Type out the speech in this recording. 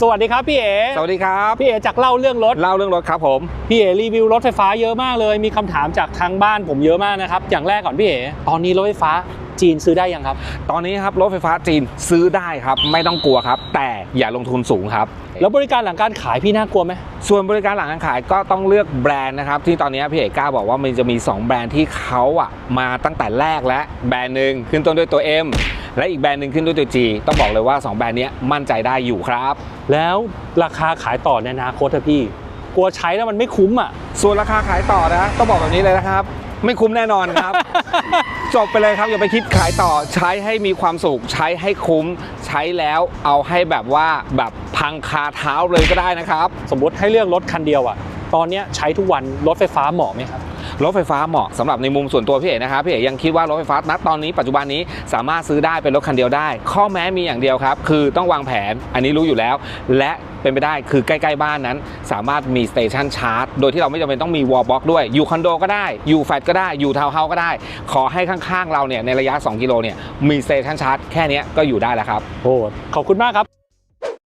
สวัสดีครับพี่เอ๋สวัสดีครับ พี่เอ๋จากเล่าเรื่องรถ เล่าเรื่องรถครับผม พี่เอ๋รีวิวรถไฟฟ้าเยอะมากเลย มีคำถามจากทางบ้านผมเยอะมากนะครับ อย่างแรกก่อนพี่เอ๋ตอนนี้รถไฟฟ้า จีนซื้อได้ยังครับ ตอนนี้ครับรถไฟฟ้าจีนซื้อได้ครับ ไม่ต้องกลัวครับ แต่อย่าลงทุนสูงครับ แล้วบริการหลังการขายพี่น่ากลัวไหมส่วนบริการหลังการขายก็ต้องเลือกแบรนด์นะครับ ที่ตอนนี้พี่เอกกล้าบอกว่ามันจะมี 2 แบรนด์ที่เขาอะมาตั้งแต่แรกและแบรนด์หนึ่งขึ้นต้นด้วยตัว M และอีกแบรนด์หนึ่งขึ้นด้วยตัว G ต้องบอกเลยว่า 2 แบรนด์เนี้ยมั่นใจได้อยู่ครับ แล้วราคาขายต่อในอนาคตอะพี่ กลัวใช้แล้วมันไม่คุ้มอะส่วนราคาขายต่อนะต้องบอกแบบนี้เลยนะครับ ไม่คุ้มแน่นอนครับ จบไปเลยครับอย่าไปคิดขายต่อใช้ให้มีความสุข ใช้ให้คุ้ม ใช้แล้วเอาให้แบบว่าแบบพังคาเท้าเลยก็ได้นะครับ สมมติให้เลือกรถคันเดียวอะตอนเนี้ยใช้ทุกวันรถไฟฟ้าเหมาะไหมครับ รถไฟฟ้าเหมาะสำหรับในมุมส่วนตัวพี่เอกนะครับพี่เอกยังคิดว่ารถไฟฟ้าณตอนนี้ปัจจุบันนี้สามารถซื้อได้เป็นรถคันเดียวได้ ข้อแม้มีอย่างเดียวครับ คือต้องวางแผนอันนี้รู้อยู่แล้ว และเป็นไปได้คือใกล้ๆบ้านนั้น สามารถมีสเตชันชาร์จโดยที่เราไม่จำเป็นต้องมีวอลบ็อกด้วย อยู่คอนโดก็ได้ อยู่แฟลตก็ได้ อยู่ทาวน์เฮาส์ก็ได้ ขอให้ข้างๆเราเนี่ยในระยะ 2 กิโลเนี่ยมีสเตชันชาร์จแค่นี้ก็อยู่ได้แล้วครับโอ้ขอบคุณมากครับ